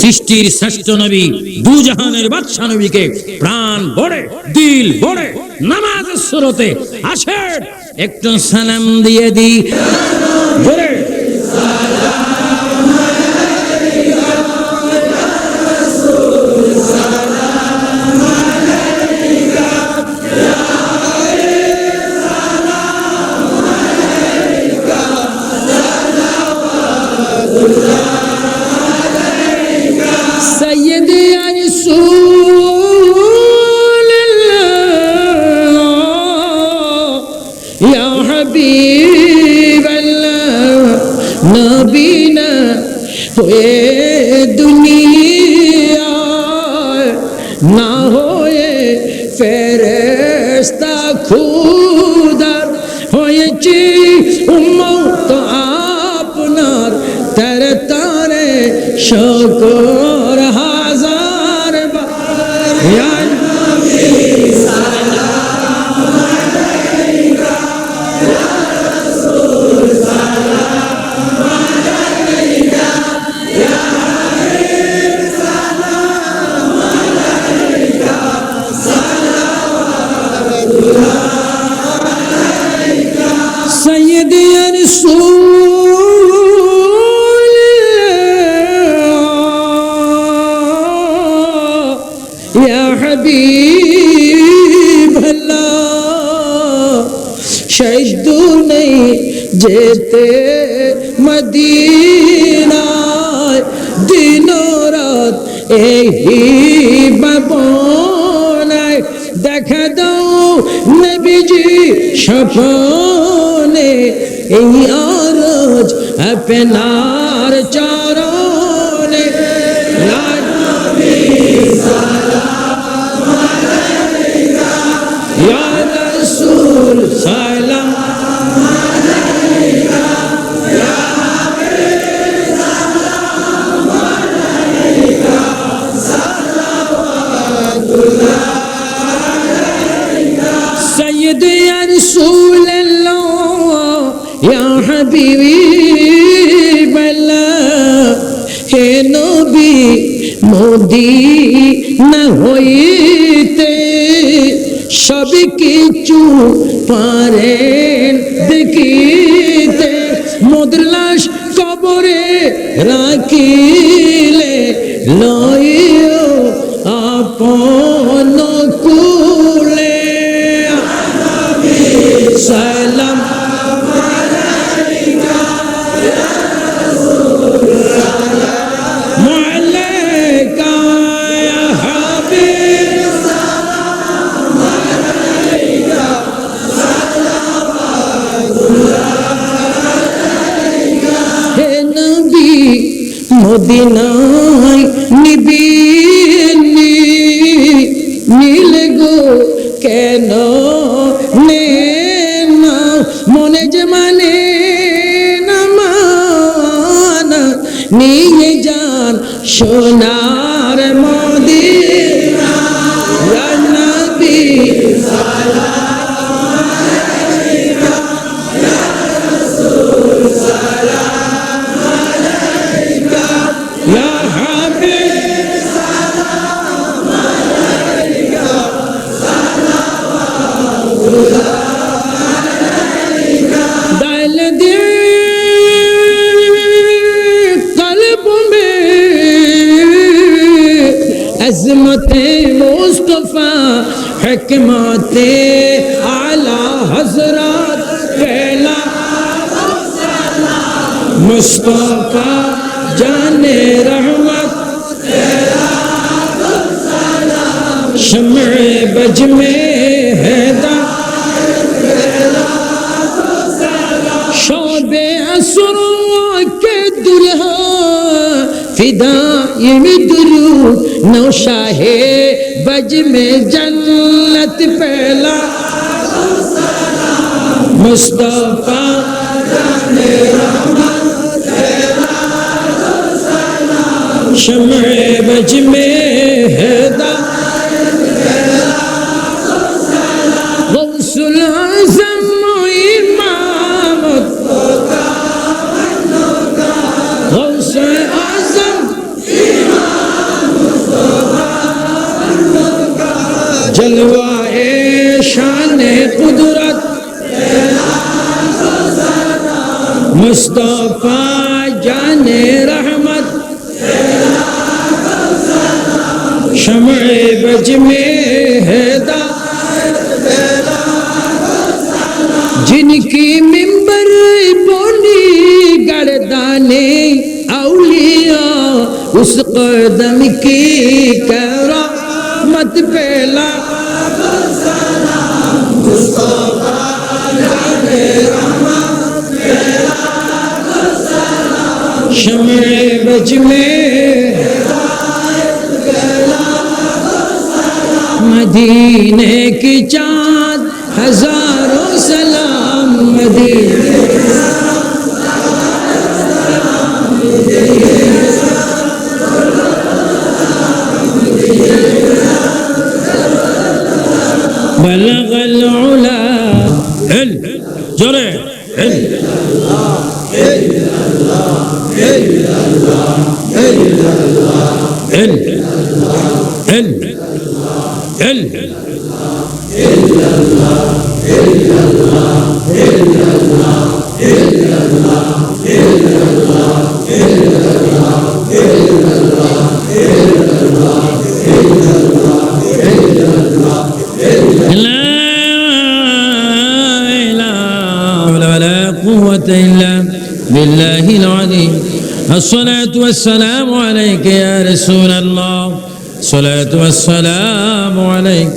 সৃষ্টির শ্রেষ্ঠ নবী দু জাহানের বাদশা নবীকে প্রাণ বড়ে দিল বড়ে নামাজ স্রোতে আসে একটু সালাম দিয়ে দি জোরে হাবিব নবীনা হয়ে দুনিয়া না হয়ে ফেরেস্তা খুদার হয়েছি। উম্মত আপনার তারে তারে সকল যেতে মদিনায় দিন রাত এই বাবনায় দেখা দাও নবীজি স্বপনে এই আরজ আপনার চরণে। লা বিবি বেলা, হে নবী মোদি না হইতে সব কিছু পারেন দেখিতে। মোদের কবরে রাখিলে লইও আপন কুলে সাল মদিনায় নিবি নীল গো কেন নে না মনে যে মানে না মানা, নিয়ে যান সোনার মদিনা। کہ ماتے اعلی حضرات پہلا مصطفیٰ جان رحمت شمع بج میں ہے फिदा ये दुरू नौशाहे बज में जन्नत पहला मुस्तफा शम्र बज में हैदा جلوہ شان قدرت۔ مصطفیٰ جان رحمت۔ شمع بج میں ہدایت جن کی ممبر بولی گردانے اولیاء، اس قدم کی کرامت پہلا شمع بج میں مدینے کی چاند ہزاروں سلام مدینے بلغ العلا جرے اللہ اللہ إلا علم إلا علم لا إله ولا قوة إلا الله العظيم. الصلاة والسلام عليك يا رسول الله. الصلاة والسلام عليك.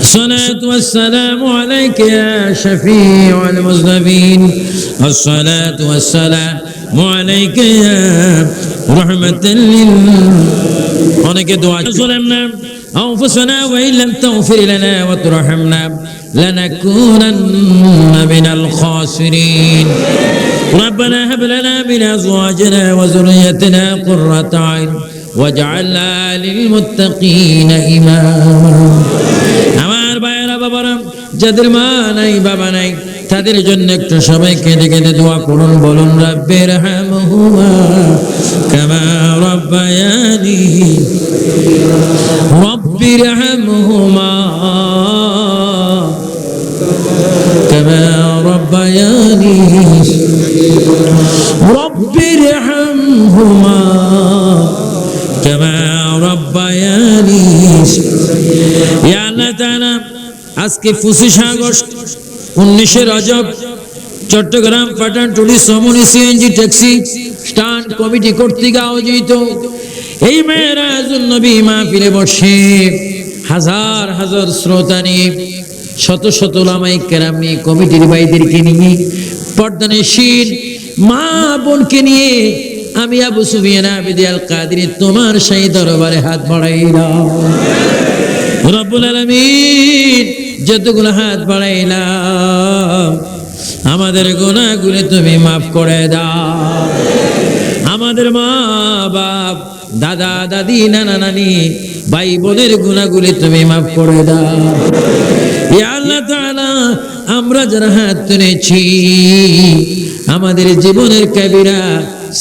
الصلاة والسلام عليك يا شفيع المذنبين. الصلاة والسلام عليك يا رحمة للعالمين ظلمنا أنفسنا وإن لم تغفر لنا وترحمنا। لنكونن من الخاسرين ربنا هب لنا من أزواجنا وذريتنا قرة عين واجعلنا للمتقين إماما আমার ভাইয়েরা বাবারা যাদের মা নাই বাবা নাই তাদের জন্য একটু সবাই কেঁদে কেঁদে দোয়া করুন বলুন রব্বের হামহুমা কামা রব্বায়ানি রব্বির হামহুমা কামা রব্বায়ানি ইয়া আল্লাহ তাআলা, আজকে পঁচিশে আগস্ট, উনিশে রজব, চট্টগ্রাম পাঠানটুলি সমনি সিএনজি ট্যাক্সি স্ট্যান্ড কমিটি কর্তৃক আয়োজিত। এই মেয়েরাজুল নবী মাহফিলে বসে হাজার হাজার শ্রোতা নিয়ে শত শত লামাই কেরাম নিয়ে কমিটির ভাইদেরকে নিয়ে পর্দানেশীল মা বোনকে নিয়ে আমি আবু সুফিয়ান আবিদি আল কাদির তোমার সেই দরবারে হাত বাড়াই বাড়াইলাম রব্বুল আলামিন যতগুলো হাত বাড়াইলাম, আমাদের গুনাহগুলো তুমি মাফ করে দাও। আমাদের মা বাপ, দাদা, দাদি, নানা, নানি ভাই বোনের গুনাহগুলি তুমি মাফ করে দাও। আমরা যারা হাত তুলেছি, আমাদের জীবনের কাবিরা,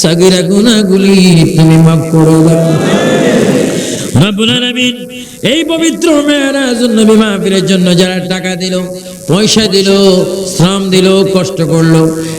সাগিরা গুনাহগুলি তুমি মাফ করে দাও। এই পবিত্র মেয়েরাজ নবী মাহফিলের জন্য যারা টাকা দিল, পয়সা দিল, শ্রম দিল, কষ্ট করল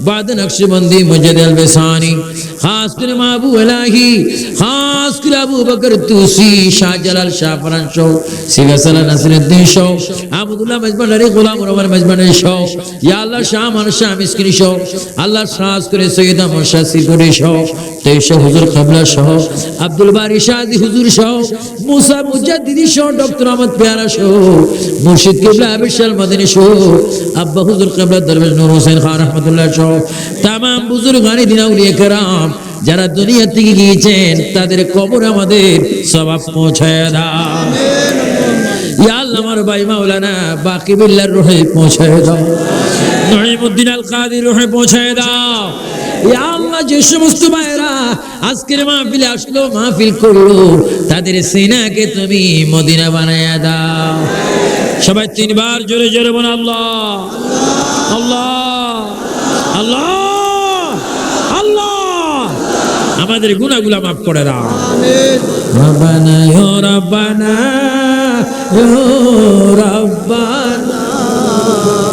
بعد نقش بندی مجد البسانی خاص کر محبو الہی خاص کر ابو بکر توسی شاہ جلال شاہ فران شو سیگہ صلح نصر الدین شو احمد اللہ مجمن لری غلام روان مجمن شو یا اللہ شاہ مان شاہ مسکنی شو اللہ خاص کر سیدہ مرشاہ سیدوری তেইশে হুজুর খাবলা সহ আব্দুল বারি শাহদি হুজুর সহ মুসা মুজাদ্দিদি সহ ডক্টর আহমদ পেয়ারা সহ মুর্শিদ কিবলা আবির শাল মাদিনী আব্বা হুজুর কাবলা দরবেশ নূর হোসেন খান রহমতুল্লাহ সহ তাম কেরাম, যারা দুনিয়া থেকে গিয়েছেন, তাদের কবর আমাদের পৌঁছায় ইয়া আল্লাহ আমার ভাই মাওলানা বাকি বিল্লার রোহে পৌঁছায় দাও। নহিমুদ্দিন আল কাদির রুহে পৌঁছায় দাও। আল্লাহ যে সমস্ত ভাইরা আজকের মাহফিলে আসলো, মাহফিল করল, তাদের সিনাকে তুমি মদিনা বানায়া দাও। সবাই তিনবার জোরে জোরে বল আল্লাহ আল্লাহ। আল্লাহ! আল্লাহ! আমাদের গুণাগুলা মাফ করে দাও।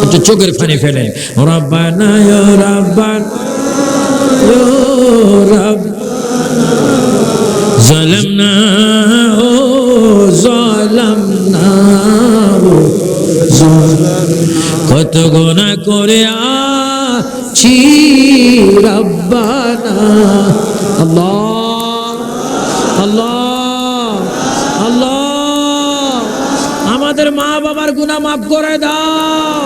একটু চোখের ফানি ফেলে। রব্বানা ইয়া কত গোনা করে আ আছি রব্বানা, আল্লাহ আল্লাহ আল্লাহ, আমাদের মা বাবার গুনাহ মাফ করে দাও।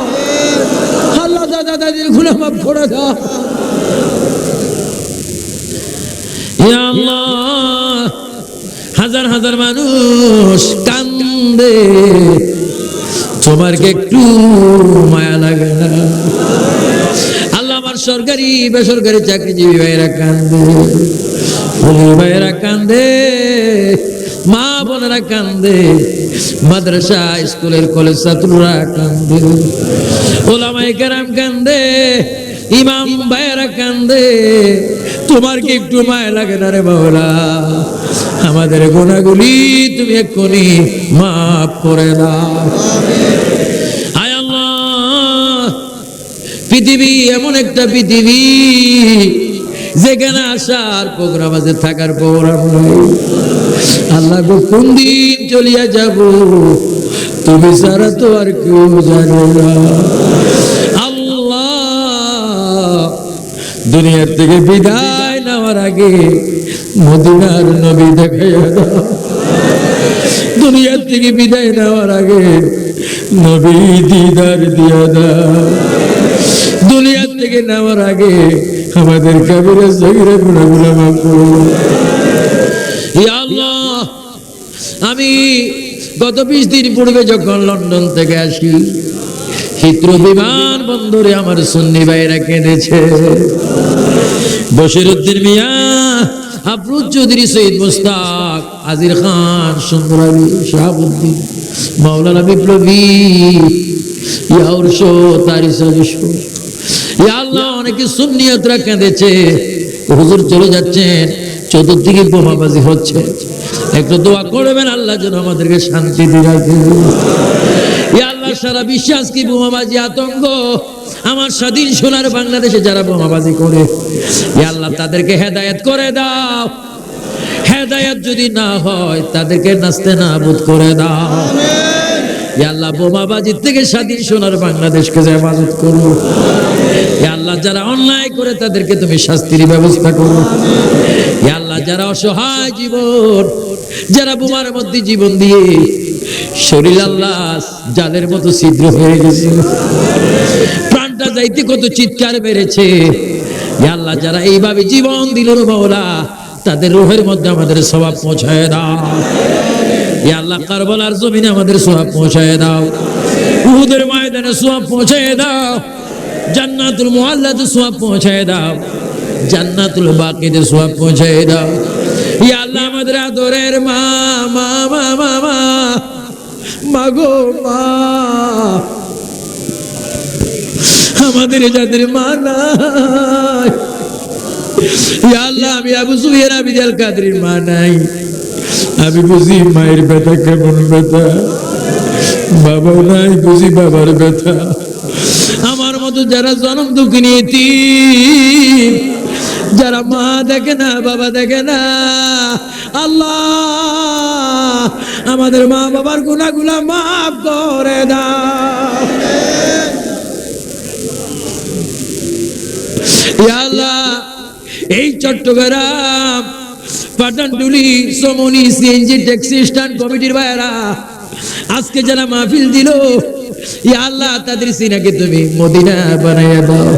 আল্লাহ দাদা দাদির গুনাহ মাফ করে দাও। আল্লাহ, হাজার হাজার মানুষ কান্দে তোমার একটু মায়া লাগে না? সরকারি বেসরকারি চাকরিজীবী ভাইয়েরা কান্দে। ভাইয়েরা কান্দে, মা বোনেরা কান্দে, মাদ্রাসা, স্কুলের কলেজ ছাত্ররা কান্দে। ওলামাই কেরাম কান্দে, ইমাম ভাইয়েরা কান্দে। তোমার কি একটু মায়া লাগে না রে বাবলা আমাদের গোনাগুলি তুমি এক্ষুনি মাফ করে দাও আয় আল্লাহ পৃথিবী এমন একটা পৃথিবী যেখানে আসার প্রোগ্রাম আছে, থাকার প্রোগ্রাম আল্লাহ গো, কোন দিন চলিয়া যাব? তুমি সারা তো আর কেউ জানে না। দুনিয়ার থেকে বিদায় নেওয়ার আগে মদিনার নবী দেখাইয়া দাও। দুনিয়ার থেকে বিদায় নেওয়ার আগে নবী দিদার দিয়া দাও। থেকে নেওয়ার আগে আমাদের কাবিরা সগিরা আমি গত বিশ দিন পূর্বে যখন লন্ডন থেকে আসি, হিত্র বিমান বন্দরে আমার সুন্নি ভাইরা কেঁদেছে। বশিরুদ্দিন মিয়া, আফরুজ চৌধুরী, সৈয়দ মুস্তাক, আজির খান, সুন্দর শাহাবুদ্দিন, মাওলানা বিপ্লবী ইয়াউরশো তারি সদস্য ইয়া আল্লাহ অনেকে সুন্নিয়তরা কেঁদেছে হুজুর চলে যাচ্ছেন, চতুর্দিকে বোমাবাজি হচ্ছে। একটু দোয়া করবেন, আল্লাহ যেন আমাদেরকে শান্তি দিয়ে আল্লাহ সারা বিশ্বাস কি বোমাবাজি আতঙ্ক? আমার স্বাধীন সোনার বাংলাদেশে যারা বোমাবাজি করে আল্লাহ তাদেরকে হেদায়েত করে দাও। হেদায়েত যদি না হয়, তাদেরকে নাচতে না বোধ করে দাও। আল্লাহ বোমাবাজির থেকে স্বাধীন সোনার বাংলাদেশকে হেফাজত করো। ইয়া আল্লাহ, যারা অন্যায় করে তাদেরকে তুমি শাস্তির ব্যবস্থা করো। ইয়া আল্লাহ, যারা অসহায় জীবন, যারা বোমার মধ্যে জীবন দিয়ে শরীর আল্লাহ জালের মতো ছিদ্র হয়ে গেছে। প্রাণটা যাইতে কত চিৎকার বেড়েছে। আল্লাহ, যারা এইভাবে জীবন দিল মাওলা, তাদের রুহের মধ্যে আমাদের স্বভাব পৌঁছায় দাও। ইয়া আল্লাহ, কারবালার জমিনে আমাদের সোয়াব পৌঁছায় দাও। উহুদের ময়দানে সোয়াব পৌঁছায় দাও। জান্নাতুল মুআল্লাতে সোয়াব পৌঁছায় দাও। জান্নাতুল বাকিতে সোয়াব পৌঁছায় দাও। ইয়া আল্লাহ, আমাদের আদরের মা মা মা মা মা মাগো মা। আমাদের যাদের মা নাই। ইয়া আল্লাহ, আমি আবু সুফিয়ান আবিদাল কাদরির মা নাই। আমি বুঝি মায়ের ব্যথা কেমন ব্যথা? বাবাও নাই বুঝি বাবার ব্যথা। আমার মতো যারা জন্ম দুঃখিনী এতিম, যারা মা দেখে না বাবা দেখে না আল্লাহ আমাদের মা বাবার গুণাগুলা মাফ করে দাও। আল্লাহ এই চট্টগ্রাম পাঠানটুলি সমনি সিএনজি ট্যাক্সি স্ট্যান্ড কমিটির ভাইয়েরা, আজকে যারা মাহফিল দিল, ইয়া আল্লাহ তাদের সিনাকে তুমি মদিনা বানাইয়া দাও।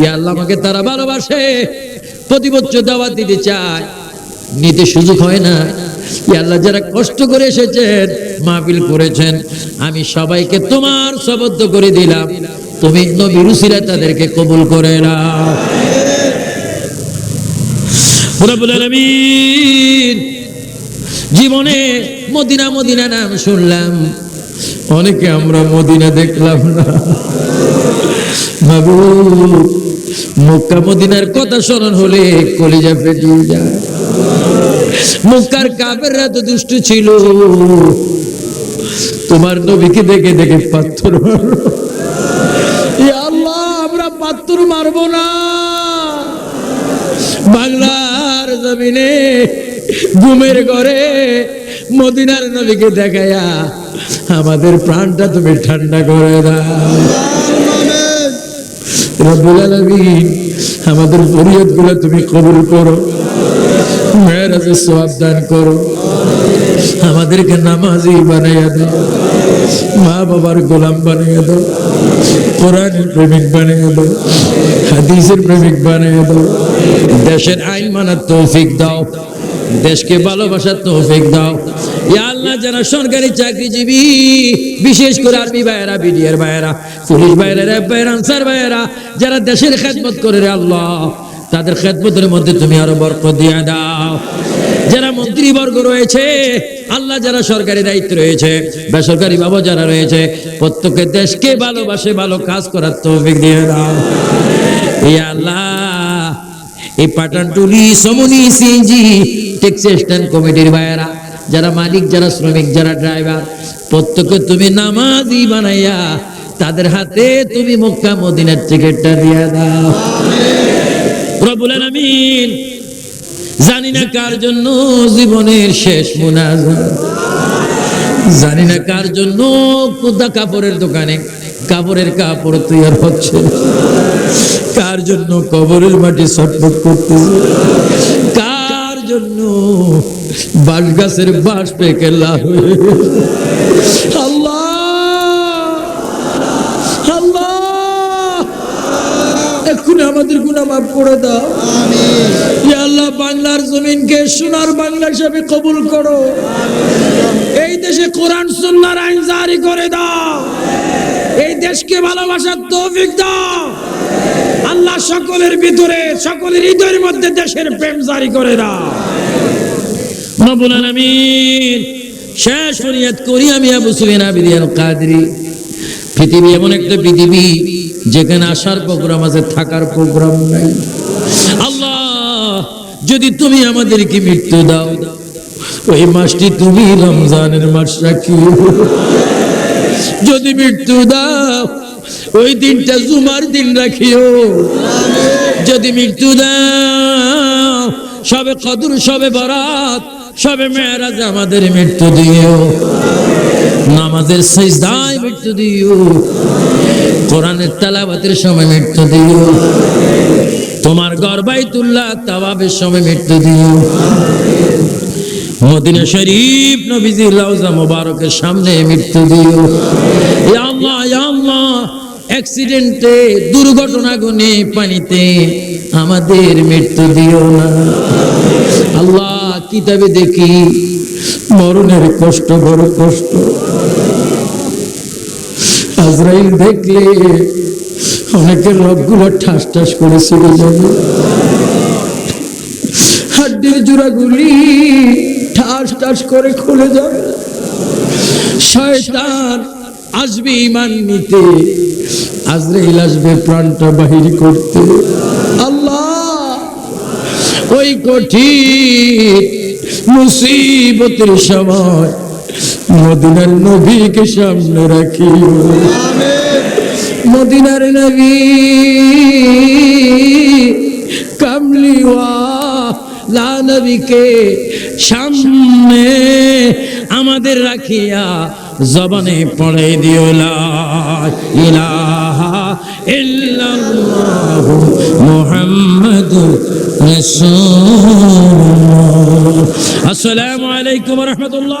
ইয়া আল্লাহ আমাকে তারা ভালোবাসে, প্রতি দাওয়াত দিতে চায়, নিতে সুযোগ হয় না। আল্লাহ যারা কষ্ট করে এসেছেন, মাহফিল করেছেন, আমি সবাইকে তোমার শবদ্ধ করে দিলাম। তুমি নবীর তাদেরকে কবুল করে নাও। রব্বুল আলামিন। জীবনে মদিনা মদিনা নাম শুনলাম। অনেকে আমরা মদিনা দেখলাম না। বাবু মক্কা, মদিনার কথা স্মরণ হলে কলিজা ফেটিয়ে যায়। মক্কার কাবেররা তো দুষ্ট ছিল। তোমার নবীকে দেখে দেখে পাথর বাংলার জমিনে, ঘুমের ঘরে মদিনার নবীকে দেখায়া আমাদের প্রাণটা তুমি ঠান্ডা করে দাও। রব্বুল আলামিন, আমাদের ফরিয়াদগুলো তুমি কবুল করো। মেয়েরাজের দান করো। আমাদেরকে নামাজি বানাইয়া দাও। মা বাবার গোলাম বানিয়ে দাও কোরআনের প্রেমিক বানিয়ে দাও হাদিসের প্রেমিক বানিয়ে দাও দেশের আইন মানার তৌফিক দাও, দেশকে ভালোবাসার তৌফিক দাও। আল্লাহ, যারা সরকারি চাকরিজীবী, বিশেষ করে আর্মি ভাইয়েরা, বিডিআর ভাইয়েরা, পুলিশ ভাইয়েরা, র্যাব ভাইয়েরা, আনসার ভাইয়েরা, যারা দেশের খেদমত করে রে আল্লাহ, তাদের খেদমতের মধ্যে তুমি আরও বরকত দিয়ে দাও। যারা মন্ত্রীবর্গ রয়েছে, আল্লাহ যারা সরকারি দায়িত্ব রয়েছে, বেসরকারি বাবা যারা রয়েছে প্রত্যেকের দেশকে ভালোবাসে, ভালো কাজ করার তৌফিক দিয়ে দাও। আল্লাহ, এই পাঠানটুলি সমনি সিএনজি ট্যাক্সি কমিটির ভাইয়েরা, যারা মালিক, যারা শ্রমিক, যারা ড্রাইভার প্রত্যেকে তুমি নামাজি বানাইয়া, তাদের হাতে তুমি মক্কা, মদিনার টিকিটটা দিয়ে দাও। রবুল আলামিন জানি না কার জন্য জীবনের শেষ মুনাজাত। জানি না কার জন্য কোথা কাপড়ের দোকানে কাপড়ের কাপড় তৈরি হচ্ছে। কার জন্য কবরের মাটি ছটফট করতেছে কার জন্য বাঁশ গাছের বাঁশ পেকে লাল হয়ে গেছে। আল্লাহ আল্লাহ এক্ষুনি আমাদের গুনাহ মাফ করে দাও। ইয়া আল্লাহ বাংলার জমিনকে সোনার বাংলা হিসাবে কবুল করো। এই দেশে কোরআন সুন্নাহর আইন জারি করে দাও। এই দেশকে ভালোবাসার তৌফিক দাও। আল্লাহ সকলের ভিতরে সকলের হৃদয়ের মধ্যে দেশের প্রেম জারি করে দাও। রব্বুল আলামিন শেষ ফরিয়াদ করি আমি আবু সুফিয়ান আবিদিয়ান কাদরি। পৃথিবী এমন একটা পৃথিবী যেখানে আসার প্রোগ্রাম আছে, থাকার প্রোগ্রাম নাই। আল্লাহ, যদি তুমি আমাদেরকে মৃত্যু দাও, ওই মাসটি তুমি রমজানের মাস রাখিও যদি মৃত্যু দাও, ওই দিনটা জুমার দিন রাখিও। যদি মৃত্যু দাও, সবে কদর, সবে বরাত, সবে মেয়েরাজ আমাদের মৃত্যু দিও। নামাজের শেষ সেজদায় মৃত্যু দিও। কোরআনের তালাবাতের সময় মৃত্যু দিও। তোমার গর্বাইতুল্লাহ তাওয়াবের সময় মৃত্যু দিও। মদিনা শরীফ নবীজি লাউজা মোবারকের সামনে মৃত্যু দিও। আল্লাহ আল্লাহ অ্যাক্সিডেন্টে দুর্ঘটনা গুনে পানিতে আমাদের মৃত্যু দিও না। আল্লাহ, কিতাবে দেখি মরণের কষ্ট, বড় কষ্ট। আজরাইল দেখলে অনেকের রবগুলো ঠাস ঠাস করে ছিঁড়ে যাবে। হাড্ডির জোড়াগুলি ঠাস ঠাস করে খুলে যাবে। শয়তান আসবে ইমান নিতে। আজরাইল আসবে প্রাণটা বাহির করতে। আল্লাহ, ওই কঠিন মুসিবতের সময় মদিনার নবীকে সামনে রাখি মদিনার নবী কামলিওয়া নবীকে সামনে আমাদের রাখিয়া জবানে পড়ে দিও ইলাহা ইল্লাল্লাহু আসসালামু আলাইকুম ওয়া রাহমাতুল্লাহ।